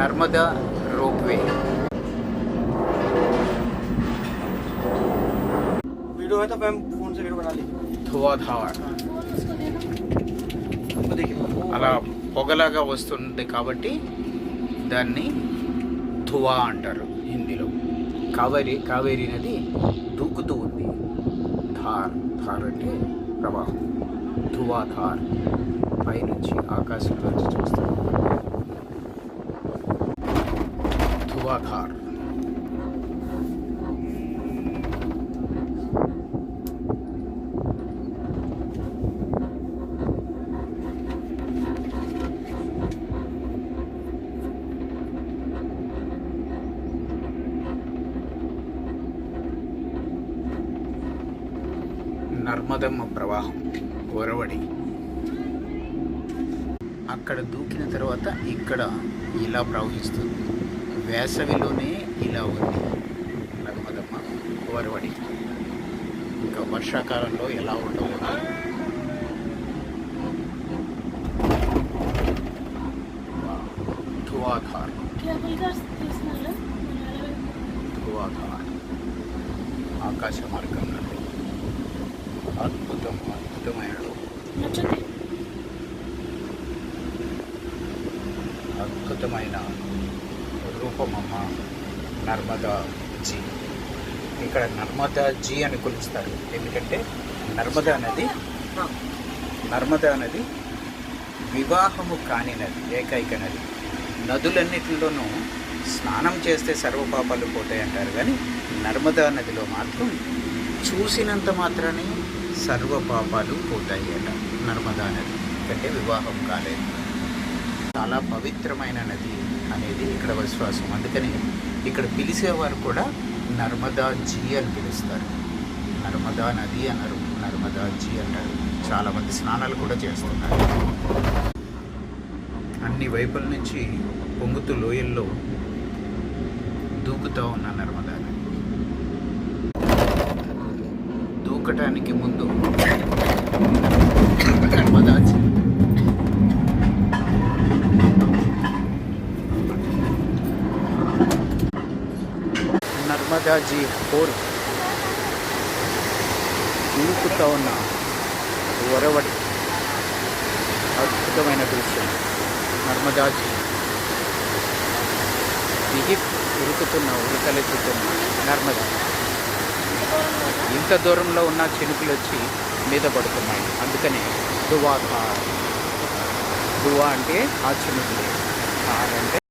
Narmada ropeway video है तो मैं फोन से वीडियो बना ली ధువాధార్ वो देखिए అలా పొగలాగా వస్తుంది కాబట్టి దాన్ని ధువా అంటారు హిందీలో కావేరి కావేరి నది దూకుతూ ఉంది ధార్ ధార్ అంటే ప్రవాహం ధువాధార్ పైనుంచి ఆకాశంలోంచి చూస్తాం ధువాధార్ నర్మదమ్మ ప్రవాహం ఒరవడి అక్కడ దూకిన తర్వాత ఇక్కడ ఇలా ప్రవహిస్తుంది. వేసవిలోనే ఇలా ఉంది. నర్మదమ్మ ఒరవడి ఇంకా వర్షాకాలంలో ఎలా ఉండబోతుంది ధువాధార్. ధువాధార్. ఆకాశ మార్గం అద్భుతం అద్భుతమైన అద్భుతమైన రూపమమ్మ నర్మదా జీ. ఇక్కడ నర్మదా జీ అని కొలుస్తారు. ఎందుకంటే నర్మదా నది నర్మదా నది వివాహము కాని నది ఏకైక నది. నదులన్నిటిలోనూ స్నానం చేస్తే సర్వపాపాలు పోతాయి అంటారు కానీ నర్మదా నదిలో మాత్రం చూసినంత మాత్రమే సర్వపాపాలు పోతాయి అట నర్మదా నది. ఎందుకంటే వివాహం కాలేదు. చాలా పవిత్రమైన నది అనేది ఇక్కడ విశ్వాసం. అందుకని ఇక్కడ పిలిచేవారు కూడా నర్మదా జీ అని పిలుస్తారు. నర్మదా నది అన్నారు. నర్మదా జీ అంటారు. చాలామంది స్నానాలు కూడా చేస్తున్నారు. అన్ని వైపుల నుంచి పొంగుతు లోయల్లో దూకుతూ ఉన్న నర్మదా నది. దూకటానికి ముందు నర్మదా జీ. నర్మదా హోర్ దూకుతూ ఉన్న ఒరవడి. అద్భుతమైన దృశ్యం. నర్మదాజీ. దిగి ఉరుకుతున్న ఉరుకలెత్తుతున్న నర్మదా. ఇంత దూరంలో ఉన్న చినుకులు వచ్చి మీద పడుతున్నాయి. అందుకనే దువా ధార్ దువా అంటే ఆ చినుకులు. అంటే